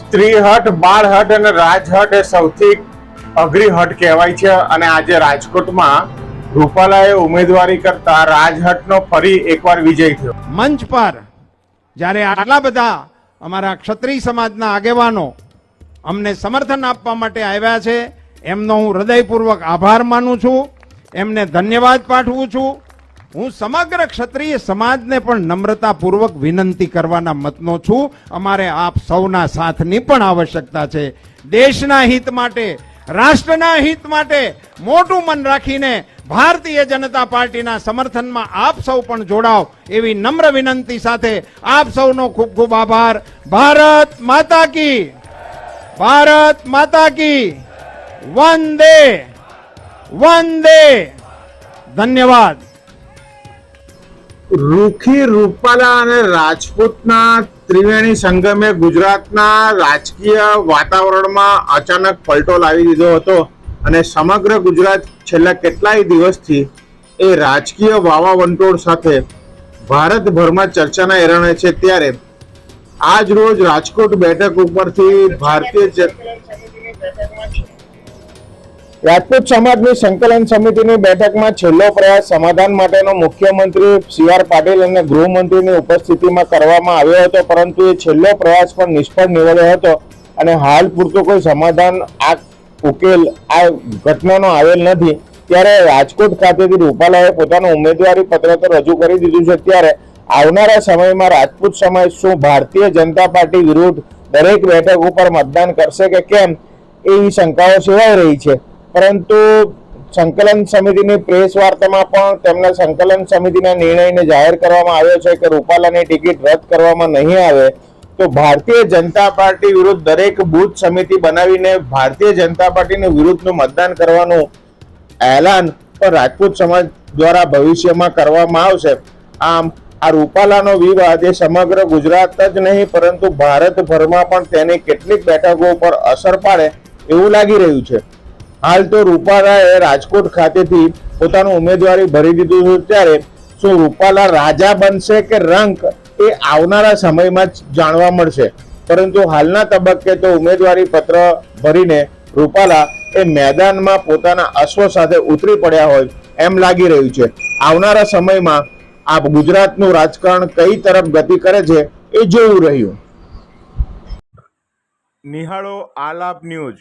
ત્રિહટ બાળહટ અને રાજહટ એ સૌથી અઘરી હટ કહેવાય છે અને આજે રાજકોટમાં રૂપાલાએ ઉમેદવારી કરતા રાજહટનો ફરી એકવાર વિજય થયો. મંચ પર જ્યારે આટલા બધા અમારા ક્ષત્રિય સમાજના આગેવાનો અમને સમર્થન આપવા માટે આવ્યા છે, એમનો હું હૃદયપૂર્વક આભાર માનું છું, એમને ધન્યવાદ પાઠવું છું. હું સમગ્ર ક્ષત્રિય સમાજને પણ નમ્રતાપૂર્વક વિનંતી કરવાના મતનો છું. અમારે આપ સૌના સાથની પણ આવશ્યકતા છે. દેશના હિત માટે, રાષ્ટ્રના હિત માટે મોટું મન રાખીને ભારતીય જનતા પાર્ટીના સમર્થનમાં આપ સૌ પણ જોડાવ એવી નમ્ર વિનંતી સાથે આપ સૌનો ખૂબ ખૂબ આભાર. ભારત માતા કી. ભારત માતા કી. વંદે. વંદે. ધન્યવાદ. રૂખી, રૂપાલા અને રાજપૂતના ત્રિવેણી સંગમે ગુજરાતના રાજકીય વાતાવરણમાં અચાનક પલટો લાવી દીધો હતો અને સમગ્ર ગુજરાત છેલ્લા કેટલાય દિવસથી એ રાજકીય વાવાવંટોળ સાથે ભારતભરમાં ચર્ચાના એરણે છે. ત્યારે આજ રોજ રાજકોટ બેઠક ઉપરથી ભારતીય રાજપૂત સમાજની સંકલન સમિતિની બેઠકમાં છેલ્લો પ્રયાસ સમાધાન માટેનો મુખ્યમંત્રી સી આર પાટીલ અને ગૃહમંત્રીની ઉપસ્થિતિમાં કરવામાં આવ્યો હતો, પરંતુ એ છેલ્લો પ્રયાસ પણ નિષ્ફળ નીવડ્યો હતો અને હાલ પૂરતું કોઈ સમાધાન આ ઉકેલ, આ ઘટનાનો આવેલ નથી. ત્યારે રાજકોટ ખાતેથી રૂપાલાએ પોતાનું ઉમેદવારી પત્ર તો રજૂ કરી દીધું છે. ત્યારે આવનારા સમયમાં રાજપૂત સમાજ શું ભારતીય જનતા પાર્ટી વિરુદ્ધ દરેક બેઠક ઉપર મતદાન કરશે કે કેમ એવી શંકાઓ સેવાઈ રહી છે. પરંતુ સંકલન સમિતિની પ્રેસ વાર્તામાં પણ તેમના સંકલન સમિતિના નિર્ણયને જાહેર કરવામાં આવ્યો છે કે રૂપાલાની ટિકિટ રદ કરવામાં નહીં આવે, તો ભારતીય જનતા પાર્ટી વિરુદ્ધ દરેક બૂથ સમિતિ બનાવીને ભારતીય જનતા પાર્ટીને વિરુદ્ધનું મતદાન કરવાનું એલાન પણ રાજપૂત સમાજ દ્વારા ભવિષ્યમાં કરવામાં આવશે. આમ, આ રૂપાલાનો વિવાદ એ સમગ્ર ગુજરાત જ નહીં, પરંતુ ભારતભરમાં પણ તેની કેટલીક બેઠકો પર અસર પાડે એવું લાગી રહ્યું છે. હાલ તો રૂપાલાએ રાજકોટ ખાતેથી પોતાનું ઉમેદવારી ભરી દીધું છે ત્યારે શું રૂપાલા રાજા બનશે કે રંક એ આવનારા સમયમાં જ જાણવા મળશે. પરંતુ હાલના તબક્કે તો ઉમેદવારી પત્ર ભરીને રૂપાલા એ મેદાનમાં પોતાના અશ્વ સાથે ઉતરી પડ્યા હોય એમ લાગી રહ્યું છે. આવનારા સમયમાં આ ગુજરાતનું રાજકારણ કઈ તરફ ગતિ કરે છે એ જોવું રહ્યું. નિહાળો આલાપ ન્યૂઝ.